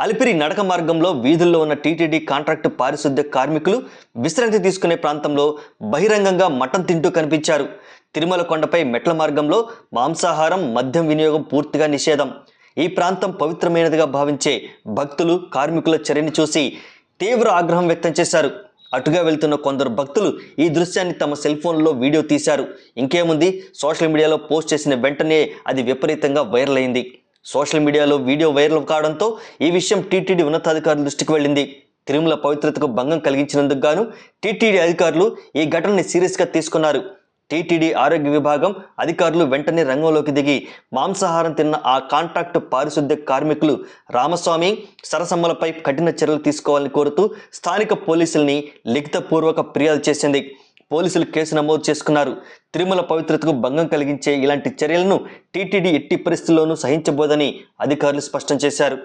అలిపిరి నడక మార్గంలో వీధుల్లో ఉన్న టీటీడీ కాంట్రాక్టు పారిశుద్ధ్య కార్మికులు విశ్రాంతి తీసుకునే ప్రాంతంలో బహిరంగంగా మటన్ తింటూ కనిపించారు. తిరుమల కొండపై మెట్ల మార్గంలో మాంసాహారం మద్యం వినియోగం పూర్తిగా నిషేధం. ఈ ప్రాంతం పవిత్రమైనదిగా భావించే భక్తులు కార్మికుల చర్యని చూసి తీవ్ర ఆగ్రహం వ్యక్తం చేశారు. అటుగా వెళ్తున్న కొందరు భక్తులు ఈ దృశ్యాన్ని తమ సెల్ ఫోన్లో వీడియో తీశారు. ఇంకేముంది? సోషల్ మీడియాలో పోస్ట్ చేసిన వెంటనే అది విపరీతంగా వైరల్ అయింది. సోషల్ మీడియాలో వీడియో వైరల్ కావడంతో ఈ విషయం టీటీడీ ఉన్నతాధికారుల దృష్టికి వెళ్ళింది. తిరుమల పవిత్రతకు భంగం కలిగించినందుకు గాను టీటీడీ అధికారులు ఈ ఘటనని సీరియస్గా తీసుకున్నారు. టీటీడీ ఆరోగ్య విభాగం అధికారులు వెంటనే రంగంలోకి దిగి మాంసాహారం తిన్న ఆ కాంట్రాక్ట్ పారిశుద్ధ్య కార్మికులు రామస్వామి సరసమ్మలపై కఠిన చర్యలు తీసుకోవాలని కోరుతూ స్థానిక పోలీసుల్ని లిఖితపూర్వక ఫిర్యాదు చేసింది. పోలీసులు కేసు నమోదు చేసుకున్నారు. తిరుమల పవిత్రతకు భంగం కలిగించే ఇలాంటి చర్యలను టీటీడీ ఎట్టి పరిస్థితుల్లోనూ సహించబోదని అధికారులు స్పష్టం చేశారు.